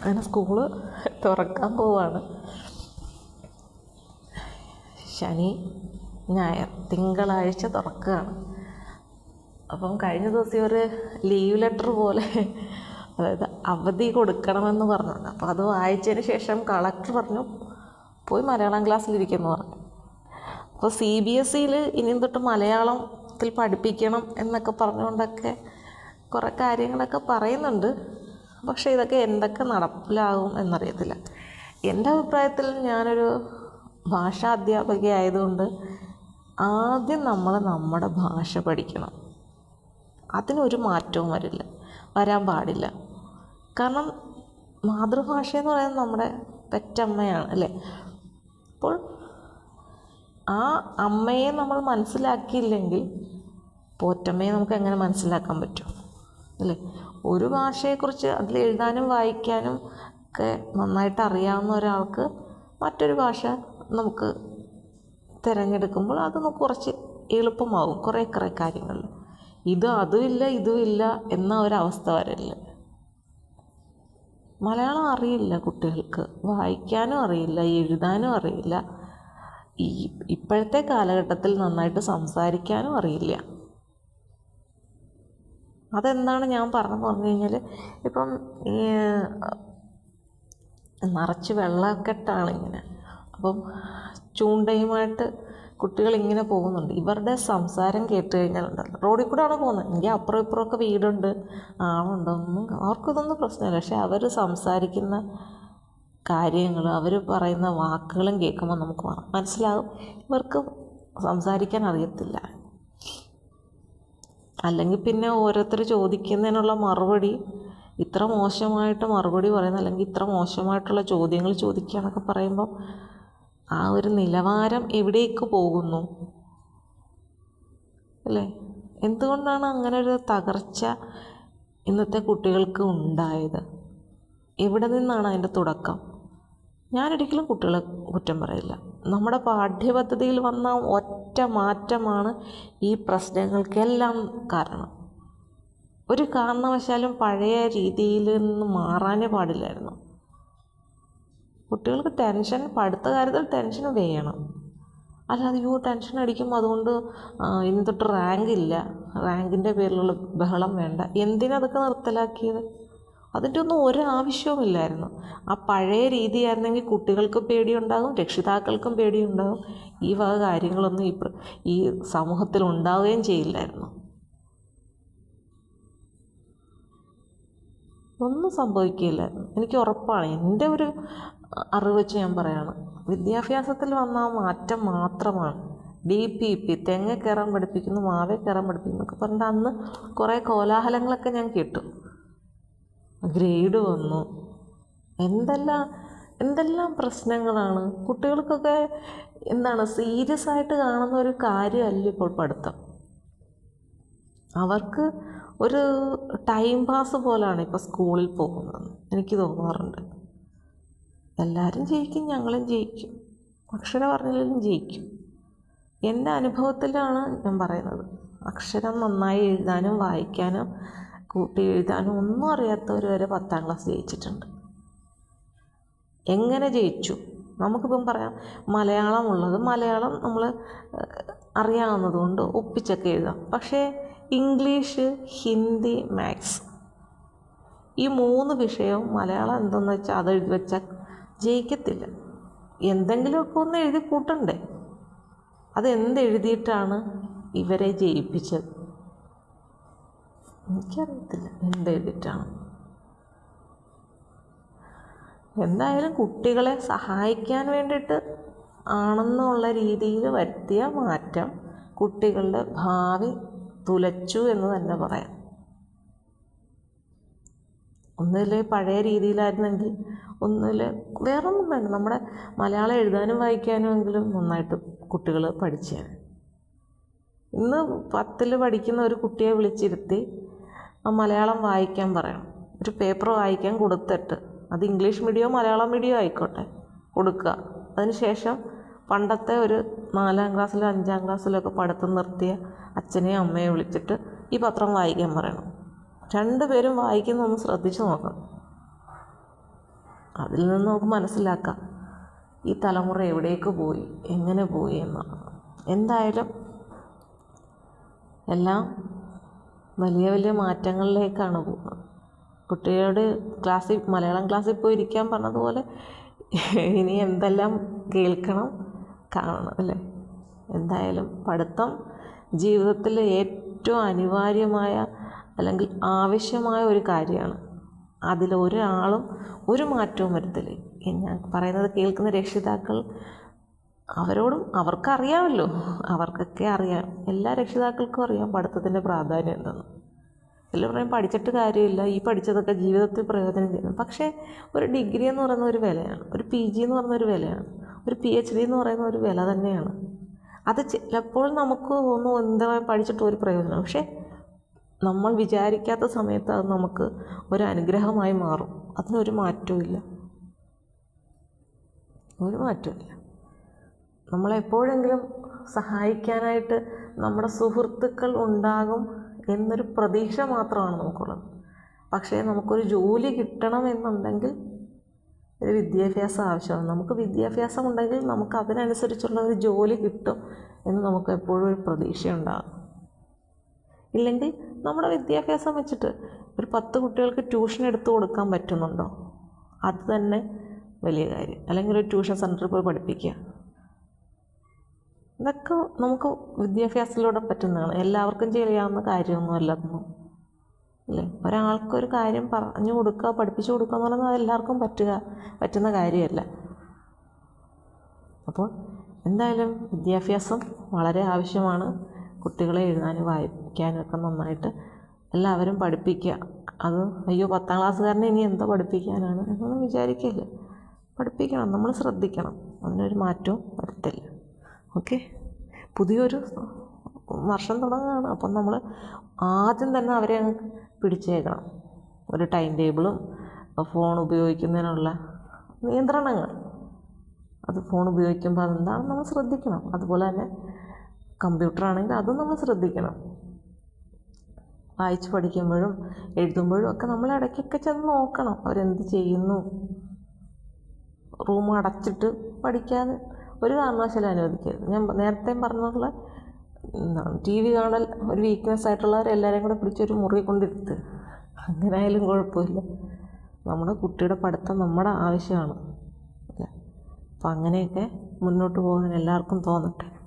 അങ്ങനെ സ്കൂൾ തുറക്കാൻ പോവാണ്. ശനി ഞായർ തിങ്കളാഴ്ച തുറക്കുകയാണ്. അപ്പം കഴിഞ്ഞ ദിവസം ഒരു ലീവ് ലെറ്റർ പോലെ അതായത് അവധി കൊടുക്കണമെന്ന് പറഞ്ഞു. അപ്പോൾ അത് വായിച്ചതിന് ശേഷം കളക്ടർ പറഞ്ഞു പോയി മലയാളം ക്ലാസ്സിലിരിക്കുമെന്ന് പറഞ്ഞു. അപ്പോൾ സി ബി എസ് സിയിൽ ഇനിയും തൊട്ട് മലയാളത്തിൽ പഠിപ്പിക്കണം എന്നൊക്കെ പറഞ്ഞുകൊണ്ടൊക്കെ കുറേ കാര്യങ്ങളൊക്കെ പറയുന്നുണ്ട്. പക്ഷേ ഇതൊക്കെ എന്തൊക്കെ നടപ്പിലാകും എന്നറിയത്തില്ല. എന്റെ അഭിപ്രായത്തിൽ ഞാനൊരു ഭാഷാ അധ്യാപിക ആയതുകൊണ്ട് ആദ്യം നമ്മൾ നമ്മുടെ ഭാഷ പഠിക്കണം. അതിനൊരു മാറ്റവും വരില്ല വരാൻ പാടില്ല. കാരണം മാതൃഭാഷ എന്ന് പറയുന്നത് നമ്മുടെ പെറ്റമ്മയാണ് അല്ലേ? അപ്പോൾ ആ അമ്മയെ നമ്മൾ മനസ്സിലാക്കിയില്ലെങ്കിൽ പോറ്റമ്മയെ നമുക്ക് എങ്ങനെ മനസ്സിലാക്കാൻ പറ്റും അല്ലേ? ഒരു ഭാഷയെക്കുറിച്ച് അതിൽ എഴുതാനും വായിക്കാനും ഒക്കെ നന്നായിട്ട് അറിയാവുന്ന ഒരാൾക്ക് മറ്റൊരു ഭാഷ നമുക്ക് തിരഞ്ഞെടുക്കുമ്പോൾ അത് കുറച്ച് എളുപ്പമാകും കുറേ കുറേ കാര്യങ്ങളിൽ ഇത് അതുമില്ല ഇതുമില്ല എന്ന ഒരവസ്ഥ വരില്ല മലയാളം അറിയില്ല കുട്ടികൾക്ക്. വായിക്കാനും അറിയില്ല എഴുതാനും അറിയില്ല. ഈ ഇപ്പോഴത്തെ കാലഘട്ടത്തിൽ നന്നായിട്ട് സംസാരിക്കാനും അറിയില്ല. അതെന്താണ് ഞാൻ പറഞ്ഞു പറഞ്ഞു കഴിഞ്ഞാൽ ഇപ്പം ഈ നിറച്ച് വെള്ളക്കെട്ടാണ് ഇങ്ങനെ. അപ്പം ചൂണ്ടയുമായിട്ട് കുട്ടികൾ ഇങ്ങനെ പോകുന്നുണ്ട്. ഇവരുടെ സംസാരം കേട്ട് കഴിഞ്ഞാലുണ്ടല്ലോ റോഡിൽ കൂടെയാണ് പോകുന്നത്? എങ്കിൽ അപ്പുറം ഇപ്പുറമൊക്കെ വീടുണ്ട് ആളുണ്ടൊന്നും അവർക്കിതൊന്നും പ്രശ്നമില്ല. പക്ഷേ അവർ സംസാരിക്കുന്ന കാര്യങ്ങളും അവർ പറയുന്ന വാക്കുകളും കേൾക്കുമ്പോൾ നമുക്ക് മനസ്സിലാകും. ഇവർക്ക് സംസാരിക്കാൻ അറിയത്തില്ല. അല്ലെങ്കിൽ പിന്നെ ഓരോരുത്തർ ചോദിക്കുന്നതിനുള്ള മറുപടി ഇത്ര മോശമായിട്ട് മറുപടി പറയുന്ന അല്ലെങ്കിൽ ഇത്ര മോശമായിട്ടുള്ള ചോദ്യങ്ങൾ ചോദിക്കുക എന്നൊക്കെ പറയുമ്പോൾ ആ ഒരു നിലവാരം എവിടേക്ക് പോകുന്നു? അല്ലേ? എന്തുകൊണ്ടാണ് അങ്ങനെ ഒരു തകർച്ച ഇന്നത്തെ കുട്ടികൾക്ക് ഉണ്ടായത്? എവിടെ നിന്നാണ് അതിന്റെ തുടക്കം? ഞാനൊരിക്കലും കുട്ടികളെ കുറ്റം പറയില്ല. നമ്മുടെ പാഠ്യപദ്ധതിയിൽ വന്ന ഒറ്റ മാറ്റമാണ് ഈ പ്രശ്നങ്ങൾക്കെല്ലാം കാരണം. ഒരു കാരണവശാലും പഴയ രീതിയിൽ നിന്ന് മാറാനേ പാടില്ലായിരുന്നു. കുട്ടികൾക്ക് ടെൻഷൻ പഠിത്ത കാര്യത്തിൽ ടെൻഷൻ വേണം. അല്ലാതെ അയ്യോ ടെൻഷൻ അടിക്കും അതുകൊണ്ട് ഇനി തൊട്ട് റാങ്ക് ഇല്ല. റാങ്കിന്റെ പേരിലുള്ള ബഹളം വേണ്ട. എന്തിനതൊക്കെ നിർത്തലാക്കിയത്? അതിന്റെ ഒന്നും ഒരാവശ്യവുമില്ലായിരുന്നു. ആ പഴയ രീതിയായിരുന്നെങ്കിൽ കുട്ടികൾക്ക് പേടിയുണ്ടാകും രക്ഷിതാക്കൾക്കും പേടിയുണ്ടാകും. ഈ വക കാര്യങ്ങളൊന്നും ഈ ഈ സമൂഹത്തിൽ ഉണ്ടാവുകയും ചെയ്യില്ലായിരുന്നു. ഒന്നും സംഭവിക്കില്ലായിരുന്നു എനിക്ക് ഉറപ്പാണ്. എന്റെ ഒരു അറിവ് വെച്ച് ഞാൻ പറയാണ്. വിദ്യാഭ്യാസത്തിൽ വന്ന ആ മാറ്റം മാത്രമാണ്. ഡി പി പി തെങ്ങ കയറാൻ പഠിപ്പിക്കുന്നു മാവേ കയറാൻ പഠിപ്പിക്കുന്നു എന്നൊക്കെ പറഞ്ഞിട്ട് അന്ന് കുറേ കോലാഹലങ്ങളൊക്കെ ഞാൻ കേട്ടു. ഗ്രേഡ് വന്നു. എന്തെല്ലാം എന്തെല്ലാം പ്രശ്നങ്ങളാണ്? കുട്ടികൾക്കൊക്കെ എന്താണ് സീരിയസ് ആയിട്ട് കാണുന്ന ഒരു കാര്യമല്ല ഇപ്പോൾ പഠിത്തം? അവർക്ക് ഒരു ടൈം പാസ് പോലാണ് ഇപ്പോൾ സ്കൂളിൽ പോകുന്നത് എനിക്ക് തോന്നാറുണ്ട്. എല്ലാവരും ജയിക്കും ഞങ്ങളും ജയിക്കും. അക്ഷരം പറഞ്ഞില്ലെങ്കിലും ജയിക്കും. എന്റെ അനുഭവത്തിലാണ് ഞാൻ പറയുന്നത്. അക്ഷരം നന്നായി എഴുതാനും വായിക്കാനും കൂട്ടി എഴുതാനും ഒന്നും അറിയാത്തവർ വരെ പത്താം ക്ലാസ് ജയിച്ചിട്ടുണ്ട്. എങ്ങനെ ജയിച്ചു? നമുക്കിപ്പം പറയാം മലയാളമുള്ളത് മലയാളം നമ്മൾ അറിയാവുന്നതുകൊണ്ട് ഒപ്പിച്ചൊക്കെ എഴുതാം. പക്ഷേ ഇംഗ്ലീഷ് ഹിന്ദി മാത്സ് ഈ മൂന്ന് വിഷയവും മലയാളം എന്തെന്ന് വെച്ചാൽ അത് എഴുതി വെച്ചാൽ ജയിക്കത്തില്ല. എന്തെങ്കിലുമൊക്കെ ഒന്ന് എഴുതി കൂട്ടണ്ടേ? അതെന്തെഴുതിയിട്ടാണ് ഇവരെ ജയിപ്പിച്ചത്? എനിക്കറിയത്തില്ല. എന്തെഴുതിയിട്ടാണ് എന്തായാലും കുട്ടികളെ സഹായിക്കാൻ വേണ്ടിയിട്ട് ആണെന്നുള്ള രീതിയിൽ വരുത്തിയ മാറ്റം കുട്ടികളുടെ ഭാവി തുലച്ചു എന്ന് തന്നെ പറയാം. ഒന്നുമില്ലേ പഴയ രീതിയിലായിരുന്നെങ്കിൽ ഒന്നുമില്ല വേറൊന്നും വേണ്ട. നമ്മുടെ മലയാളം എഴുതാനും വായിക്കാനും എങ്കിലും നന്നായിട്ട് കുട്ടികൾ പഠിച്ചേനെ. ഇന്ന് പത്തിൽ പഠിക്കുന്ന ഒരു കുട്ടിയെ വിളിച്ചിരുത്തി മലയാളം വായിക്കാൻ പറയണം. ഒരു പേപ്പർ വായിക്കാൻ കൊടുത്തിട്ട് അത് ഇംഗ്ലീഷ് മീഡിയമോ മലയാളം മീഡിയമോ ആയിക്കോട്ടെ കൊടുക്കുക. അതിനുശേഷം പണ്ടത്തെ ഒരു നാലാം ക്ലാസ്സിലോ അഞ്ചാം ക്ലാസ്സിലോ ഒക്കെ പഠിത്തം നിർത്തിയ അച്ഛനെയും അമ്മയെയും വിളിച്ചിട്ട് ഈ പത്രം വായിക്കാൻ പറയണം. രണ്ടുപേരും വായിക്കുന്ന ഒന്ന് ശ്രദ്ധിച്ച് നോക്കണം. അതിൽ നിന്ന് നമുക്ക് മനസ്സിലാക്കാം. ഈ തലമുറ എവിടേക്ക് പോയി? എങ്ങനെ പോയി എന്നുള്ളത് എന്തായാലും എല്ലാം വലിയ വലിയ മാറ്റങ്ങളിലേക്കാണ് പോകുന്നത് കുട്ടിയോട് ക്ലാസ്സിൽ മലയാളം ക്ലാസ്സിൽ പോയി ഇരിക്കാൻ പറഞ്ഞതുപോലെ ഇനി എന്തെല്ലാം കേൾക്കണം കാണണം അല്ലേ? എന്തായാലും പഠിത്തം ജീവിതത്തിൽ ഏറ്റവും അനിവാര്യമായ അല്ലെങ്കിൽ ആവശ്യമായ ഒരു കാര്യമാണ്. അതിലൊരാളും ഒരു മാറ്റവും വരുത്തില്ല? ഞാൻ പറയുന്നത് കേൾക്കുന്ന രക്ഷിതാക്കൾ അവരോടും അവർക്കറിയാമല്ലോ. അവർക്കൊക്കെ അറിയാം. എല്ലാ രക്ഷിതാക്കൾക്കും അറിയാം പഠിത്തത്തിന്റെ പ്രാധാന്യം എന്തെന്ന്. എല്ലാം പറയും പഠിച്ചിട്ട് കാര്യമില്ല. ഈ പഠിച്ചതൊക്കെ ജീവിതത്തിൽ പ്രയോജനം ചെയ്യുന്നു. പക്ഷേ ഒരു ഡിഗ്രി എന്ന് പറയുന്ന ഒരു വിലയാണ്. ഒരു പി ജി എന്ന് പറയുന്ന ഒരു വിലയാണ്. ഒരു പി എച്ച് ഡി എന്ന് പറയുന്ന ഒരു വില തന്നെയാണ്. അത് ചിലപ്പോൾ നമുക്ക് ഒന്നും എന്താ പഠിച്ചിട്ട് ഒരു പ്രയോജനം. പക്ഷേ നമ്മൾ വിചാരിക്കാത്ത സമയത്ത് അത് നമുക്ക് ഒരു അനുഗ്രഹമായി മാറും. അതിനൊരു മാറ്റവും ഇല്ല. ഒരു മാറ്റവും ഇല്ല. നമ്മളെപ്പോഴെങ്കിലും സഹായിക്കാനായിട്ട് നമ്മുടെ സുഹൃത്തുക്കൾ ഉണ്ടാകും എന്നൊരു പ്രതീക്ഷ മാത്രമാണ് നമുക്കുള്ളത്. പക്ഷേ നമുക്കൊരു ജോലി കിട്ടണമെന്നുണ്ടെങ്കിൽ ഒരു വിദ്യാഭ്യാസം ആവശ്യമാണ്. നമുക്ക് വിദ്യാഭ്യാസം ഉണ്ടെങ്കിൽ നമുക്ക് അതിനനുസരിച്ചുള്ള ഒരു ജോലി കിട്ടും എന്ന് നമുക്ക് എപ്പോഴും ഒരു പ്രതീക്ഷയുണ്ടാകും ഇല്ലെങ്കിൽ നമ്മുടെ വിദ്യാഭ്യാസം വെച്ചിട്ട് ഒരു പത്ത് കുട്ടികൾക്ക് ട്യൂഷൻ എടുത്തു കൊടുക്കാൻ പറ്റുന്നുണ്ടോ? അത് തന്നെ വലിയ കാര്യം. അല്ലെങ്കിൽ ഒരു ട്യൂഷൻ സെന്ററിൽ പോയി പഠിപ്പിക്കുക. ഇതൊക്കെ നമുക്ക് വിദ്യാഭ്യാസത്തിലൂടെ പറ്റുന്നതാണ്. എല്ലാവർക്കും ചെയ്യാവുന്ന കാര്യമൊന്നുമല്ല അതൊന്നും. അല്ലേ? ഒരാൾക്കൊരു കാര്യം പറഞ്ഞു കൊടുക്കുക പഠിപ്പിച്ചു കൊടുക്കുക എന്ന് പറയുന്നത് അതെല്ലാവർക്കും പറ്റുക പറ്റുന്ന കാര്യമല്ല. അപ്പോൾ എന്തായാലും വിദ്യാഭ്യാസം വളരെ ആവശ്യമാണ്. കുട്ടികളെ എഴുതാനും വായിക്കാനും ഒക്കെ നന്നായിട്ട് എല്ലാവരും പഠിപ്പിക്കുക. അത് അയ്യോ പത്താം ക്ലാസ്സുകാരനെ ഇനി എന്താ പഠിപ്പിക്കാനാണ് എന്നൊന്നും വിചാരിക്കില്ല പഠിപ്പിക്കണം നമ്മൾ ശ്രദ്ധിക്കണം. അതിനൊരു മാറ്റവും വരുത്തില്ല ഓക്കെ. പുതിയൊരു വർഷം തുടങ്ങുകയാണ്. അപ്പം നമ്മൾ ആദ്യം തന്നെ അവരെ അങ്ങ് പിടിച്ചേക്കണം. ഒരു ടൈം ടേബിളും ഫോൺ ഉപയോഗിക്കുന്നതിനുള്ള നിയന്ത്രണങ്ങൾ. അത് ഫോൺ ഉപയോഗിക്കുമ്പോൾ അതെന്താണെന്ന് നമ്മൾ ശ്രദ്ധിക്കണം. അതുപോലെ തന്നെ കമ്പ്യൂട്ടർ ആണെങ്കിൽ അതും നമ്മൾ ശ്രദ്ധിക്കണം. വായിച്ച് പഠിക്കുമ്പോഴും എഴുതുമ്പോഴും ഒക്കെ നമ്മൾ ഇടയ്ക്കൊക്കെ ചെന്ന് നോക്കണം. അവരെന്ത് ചെയ്യുന്നു? റൂം അടച്ചിട്ട് പഠിക്കാതെ ഒരു കാരണവശാലും അനുവദിക്കരുത്. ഞാൻ നേരത്തെ പറഞ്ഞുള്ള എന്താണ് ടി വി കാണൽ ഒരു വീക്ക്നെസ് ആയിട്ടുള്ളവരെല്ലാവരെയും കൂടെ പിടിച്ചൊരു മുറി കൊണ്ടിരുത്ത്. അങ്ങനെ ആയാലും കുഴപ്പമില്ല. നമ്മുടെ കുട്ടിയുടെ പഠിത്തം നമ്മുടെ ആവശ്യമാണ്. അപ്പം അങ്ങനെയൊക്കെ മുന്നോട്ട് പോകാൻ എല്ലാവർക്കും തോന്നട്ടെ.